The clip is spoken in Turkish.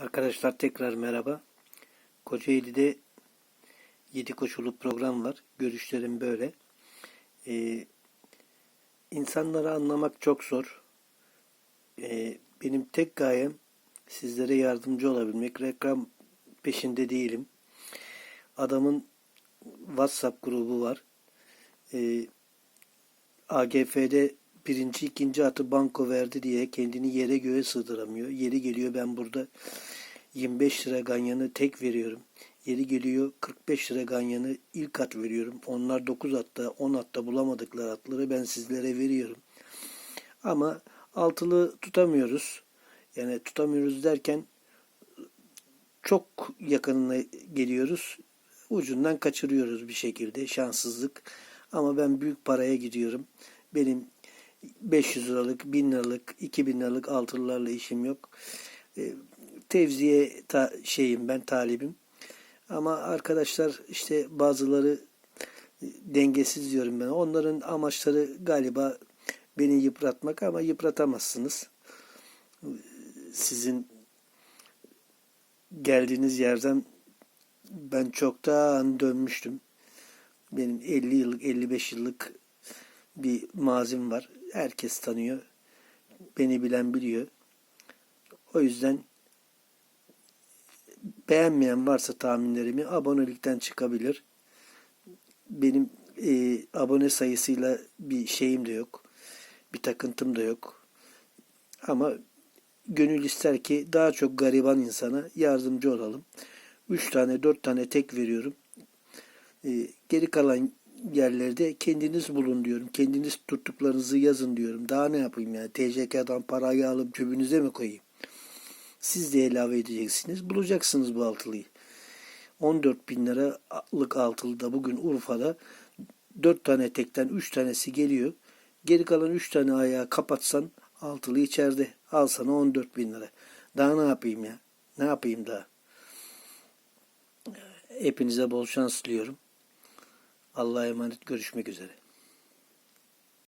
Arkadaşlar tekrar merhaba. Kocaeli'de 7 koşulu program var. Görüşlerim böyle. Ee, insanları anlamak çok zor. Ee, benim tek gayem sizlere yardımcı olabilmek. Reklam peşinde değilim. Adamın WhatsApp grubu var. Ee, AGF'de birinci ikinci atı banko verdi diye kendini yere göğe sığdıramıyor. Yeri geliyor ben burada 25 lira ganyanı tek veriyorum. Yeri geliyor 45 lira ganyanı ilk at veriyorum. Onlar 9 atta 10 atta bulamadıkları atları ben sizlere veriyorum. Ama altılı tutamıyoruz. Yani tutamıyoruz derken çok yakınına geliyoruz. Ucundan kaçırıyoruz bir şekilde şanssızlık. Ama ben büyük paraya gidiyorum. Benim 500 liralık, 1000 liralık, 2000 liralık altılılarla işim yok. E, tevziye ta, şeyim ben talibim. Ama arkadaşlar işte bazıları e, dengesiz diyorum ben. Onların amaçları galiba beni yıpratmak ama yıpratamazsınız. Sizin geldiğiniz yerden ben çoktan dönmüştüm. Benim 50 yıllık, 55 yıllık bir mazim var. Herkes tanıyor. Beni bilen biliyor. O yüzden beğenmeyen varsa tahminlerimi abonelikten çıkabilir. Benim e, abone sayısıyla bir şeyim de yok. Bir takıntım da yok. Ama gönül ister ki daha çok gariban insana yardımcı olalım. Üç tane dört tane tek veriyorum. E, geri kalan yerlerde kendiniz bulun diyorum. Kendiniz tuttuklarınızı yazın diyorum. Daha ne yapayım yani? TCK'dan parayı alıp cebinize mi koyayım? Siz de ilave edeceksiniz. Bulacaksınız bu altılıyı. 14 bin liralık altılı da bugün Urfa'da 4 tane tekten 3 tanesi geliyor. Geri kalan 3 tane ayağı kapatsan altılı içeride. Al sana 14 bin lira. Daha ne yapayım ya? Ne yapayım daha? Hepinize bol şans diliyorum. Allah'a emanet görüşmek üzere.